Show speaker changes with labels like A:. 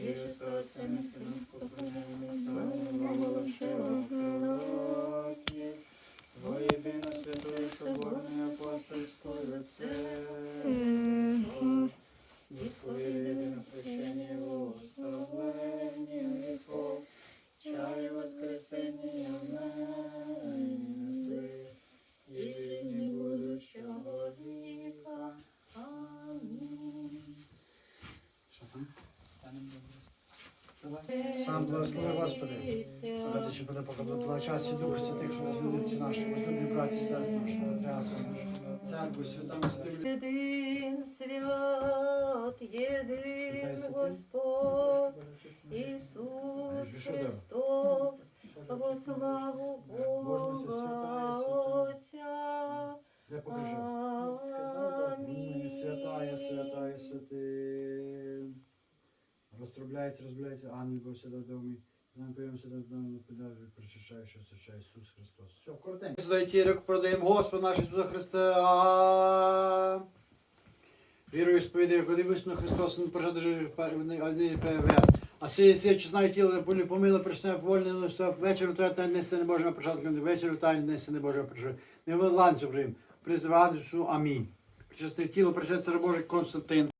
A: З Отцем і Сином спокійним, слава лише роки. Воєдино святою соборною апостольською церквою, Єдино прощення благословення віков, чаю воскресення і жизни будущого віка. Амінь.
B: Сам благослови Господи. Ради, щоб буде покладала час і Дух Святих, що розлюбиться наші возлюблені браті і сестри, нашого патріарха, нашого церкву, святам, святим.
C: Єдин свят, єдин Господь, Ісус Христос, во славу Бога Отця.
B: Покажи?
C: Амінь.
B: Святая, святая, святим. Розтрубляється, розбляється, ангел сюди домі. Нам поємося до доmu, подажу, причащаючи, освячай Ісус Христос. Все, коротенько. Руку продаємо Господа нашого Ісуса Христа. Вірую, сповідаю, коли висну Христос, не прожати живих, а не сіє сіє, чи знає тіло, не полі помило, прийшли вольне, ну, все, вечір в тайні несе не Божого початку, вечір в тайні несе не Божого початку. Не в ланцю прийм. Призивати Амінь. Причастив тіло, причастив Божий Константин.